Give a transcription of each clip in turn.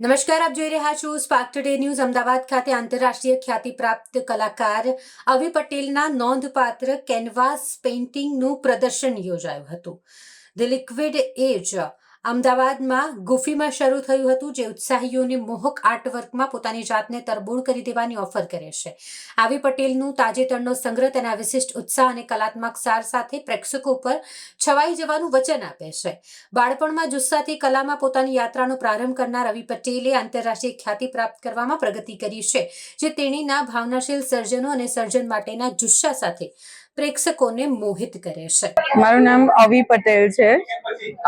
નમસ્કાર, આપ જોઈ રહ્યા છો સ્પાર્ક ટુડે ન્યૂઝ અમદાવાદ ખાતે આંતરરાષ્ટ્રીય ખ્યાતિ પ્રાપ્ત કલાકાર અવી પટેલના નોંધપાત્ર કેનવાસ પેઇન્ટિંગનું પ્રદર્શન યોજાયું હતું. ધ લિક્વિડ એજ અમદાવાદમાં ગુફીમાં શરૂ થયું હતું જે ઉત્સાહીઓને મોહક આર્ટવર્કમાં પોતાની જાતને તરબોળ કરી દેવાની ઓફર કરે છે. આવી પટેલનું તાજેતરનો સંગ્રહ તેના વિશિષ્ટ ઉત્સાહ અને કલાત્મક સાર સાથે પ્રેક્ષકો પર છવાઈ જવાનું વચન આપે છે. બાળપણમાં જુસ્સાથી કલામાં પોતાની યાત્રાનો પ્રારંભ કરનાર રવિ પટેલે આંતરરાષ્ટ્રીય ખ્યાતિ પ્રાપ્ત કરવામાં પ્રગતિ કરી છે, જે તેણીના ભાવનાશીલ સર્જનો અને સર્જન માટેના જુસ્સા સાથે પ્રેક્ષકોને મોહિત કરે છે. મારું નામ અવી પટેલ છે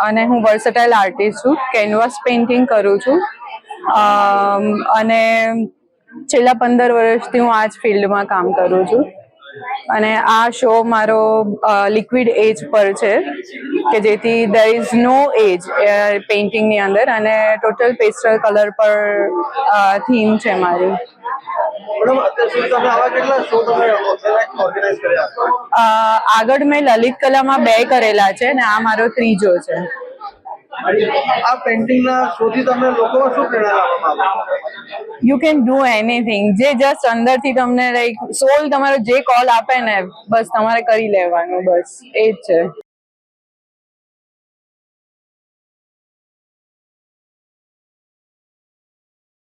અને હું વર્સટાઇલ આર્ટિસ્ટ છું. કેનવાસ પેઇન્ટિંગ કરું છું. અને છેલ્લા પંદર વર્ષથી હું આ જ ફિલ્ડમાં કામ કરું છું. અને આ શો મારો લિક્વિડ એજ પર છે, કે જેથી દેર ઇઝ નો એજ પેઇન્ટિંગની અંદર. અને ટોટલ પેસ્ટલ કલર પર થીમ છે મારી. આગળ મેં લલિત કલામાં બે કરેલા છે ને આ મારો ત્રીજો છે. આ પેઇન્ટિંગના શોથી તમે લોકોમાં શું પ્રેરણા લાવવા યુ કેન ડુ એનીથિંગ જે જસ્ટ અંદરથી તમને લાઈક સોલ તમારો જે કોલ આપે ને બસ તમારે કરી લેવાનું બસ. એ જ છે.